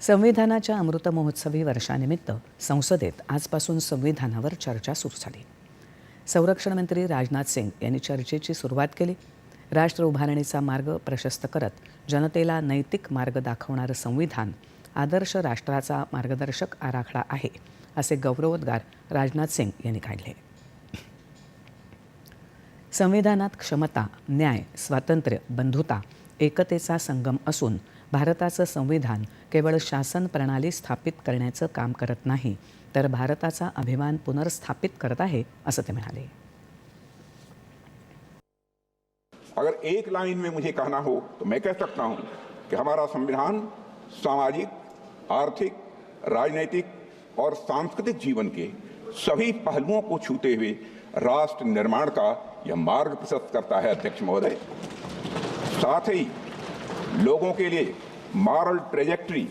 संविधानाच्या अमृत महोत्सवी वर्षानिमित्त संसदेत आजपासून संविधानावर चर्चा सुरू झाली. संरक्षण मंत्री राजनाथ सिंग यांनी चर्चेची सुरुवात केली. राष्ट्र उभारणीचा मार्ग प्रशस्त करत जनतेला नैतिक मार्ग दाखवणारं संविधान आदर्श राष्ट्राचा मार्गदर्शक आराखडा आहे असे गौरवोद्गार राजनाथ सिंग यांनी काढले. संविधानात क्षमता न्याय स्वातंत्र्य बंधुता एकतेचा संगम असून भारताचं संविधान केवळ शासन प्रणाली स्थापित करण्याचं काम करत नाही तर भारताचा अभिमान पुनर्स्थापित करत आहे असं ते म्हणाले. अगर एक लाइन में मुझे कहना हो तो मैं कह सकता हूं कि हमारा संविधान सामाजिक आर्थिक राजनैतिक और सांस्कृतिक जीवन के सभी पहलुओं को छूते हुए राष्ट्र निर्माण का यह मार्ग प्रशस्त करता है अध्यक्ष महोदय। साथ ही लोगों के लिए मॉरल ट्रेजेक्ट्री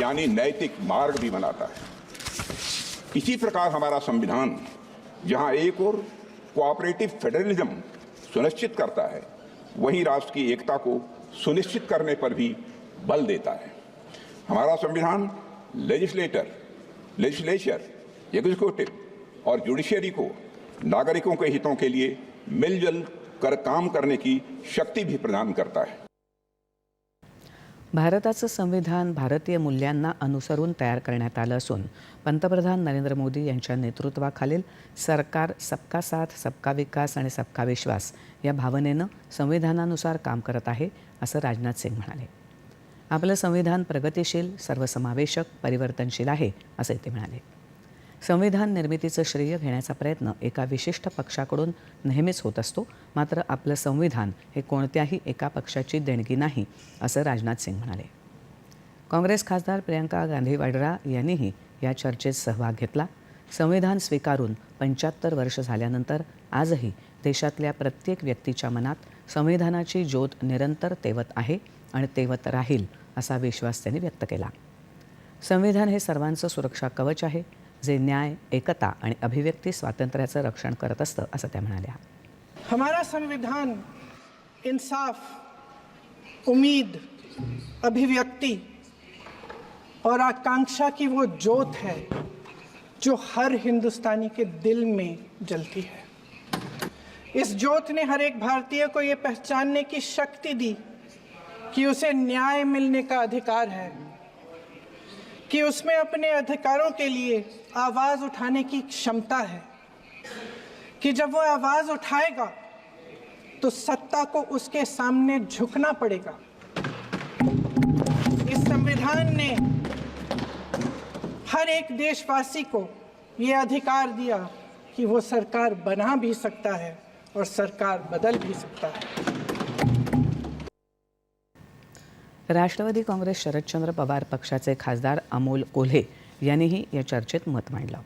यानी नैतिक मार्ग भी बनाता है। इसी प्रकार हमारा संविधान, जहाँ एक और कोऑपरेटिव फेडरलिज्म सुनिश्चित करता है, वहीं राष्ट्र की एकता को सुनिश्चित करने पर भी बल देता है। हमारा संविधान लेजिस्लेटर लेजिस्लेचर एग्जीक्यूटिव और जुडिशियरी को नागरिकों के हितों के लिए मिलजुल कर काम करने की शक्ति भी प्रदान करता है। भारताचं संविधान भारतीय मूल्यांना अनुसरून तयार करण्यात आलं असून पंतप्रधान नरेंद्र मोदी यांच्या नेतृत्वाखालील सरकार सबका साथ सबका विकास आणि सबका विश्वास या भावनेनं संविधानानुसार काम करत आहे असं राजनाथ सिंग म्हणाले. आपलं संविधान प्रगतिशील सर्वसमावेशक परिवर्तनशील आहे असं ते म्हणाले. संविधान निर्मितीचं श्रेय घेण्याचा प्रयत्न एका विशिष्ट पक्षाकडून नेहमीच होत असतो. मात्र आपलं संविधान हे कोणत्याही एका पक्षाची देणगी नाही असं राजनाथ सिंग म्हणाले. काँग्रेस खासदार प्रियंका गांधी वाड्रा यांनीही या चर्चेत सहभाग घेतला. संविधान स्वीकारून पंच्याहत्तर वर्ष झाल्यानंतर आजही देशातल्या प्रत्येक व्यक्तीच्या मनात संविधानाची ज्योत निरंतर तेवत आहे आणि तेवत राहील असा विश्वास त्यांनी व्यक्त केला. संविधान हे सर्वांचं सुरक्षा कवच आहे. जे न्याय एकता आणि अभिव्यक्ती स्वातंत्र्याचं रक्षण करत असतं असं त्या म्हणाल्या. हमारा संविधान इंसाफ उम्मीद अभिव्यक्ति और आकांक्षा की वो जोत है जो हर हिंदुस्तानी के दिल में जलती है। इस जोत ने हर एक भारतीय को ये पहचानने की शक्ति दी कि उसे न्याय मिलने का अधिकार है। कि उसमें अपने अधिकारों के लिए आवाज़ उठाने की क्षमता है। कि जब वो आवाज़ उठाएगा तो सत्ता को उसके सामने झुकना पड़ेगा। इस संविधान ने हर एक देशवासी को ये अधिकार दिया कि वो सरकार बना भी सकता है और सरकार बदल भी सकता है। राष्ट्रवादी काँग्रेस शरदचंद्र पवार पक्षाचे खासदार अमोल कोल्हे यांनीही या चर्चेत मत मांडलं.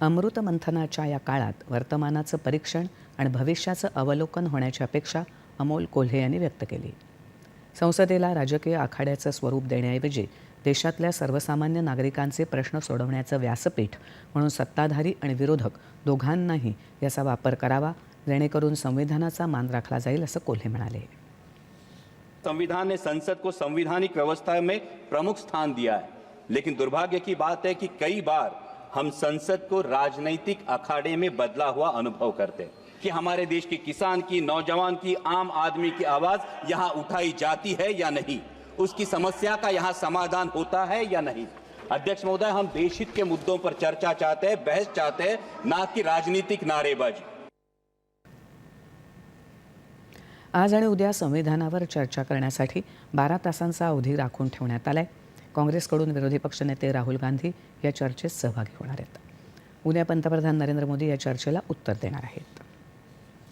अमृत मंथनाच्या या काळात वर्तमानाचं परीक्षण आणि भविष्याचं अवलोकन होण्याची अपेक्षा अमोल कोल्हे यांनी व्यक्त केली. संसदेला राजकीय आखाड्याचं स्वरूप देण्याऐवजी देशातल्या सर्वसामान्य नागरिकांचे प्रश्न सोडवण्याचं व्यासपीठ म्हणून सत्ताधारी आणि विरोधक दोघांनाही याचा वापर करावा जेणेकरून संविधानाचा मान राखला जाईल असं कोल्हे म्हणाले. संविधान ने संसद को संविधानिक व्यवस्था में प्रमुख स्थान दिया है। लेकिन दुर्भाग्य की बात है कि कई बार हम संसद को राजनीतिक अखाड़े में बदला हुआ अनुभव करते हैं कि हमारे देश के किसान की, नौजवान की, आम आदमी की आवाज़ यहाँ उठाई जाती है या नहीं? उसकी समस्या का यहाँ समाधान होता है या नहीं? अध्यक्ष महोदय, हम देशहित के मुद्दों पर चर्चा चाहते हैं, बहस चाहते हैं, ना कि राजनीतिक नारेबाजी। आज आणि उद्या संविधानावर चर्चा करण्यासाठी बारा तासांचा अवधी राखून ठेवण्यात आला आहे काँग्रेसकडून विरोधी पक्षनेते राहुल गांधी या चर्चेत सहभागी होणार आहेत. उद्या पंतप्रधान नरेंद्र मोदी या चर्चेला उत्तर देणार आहेत.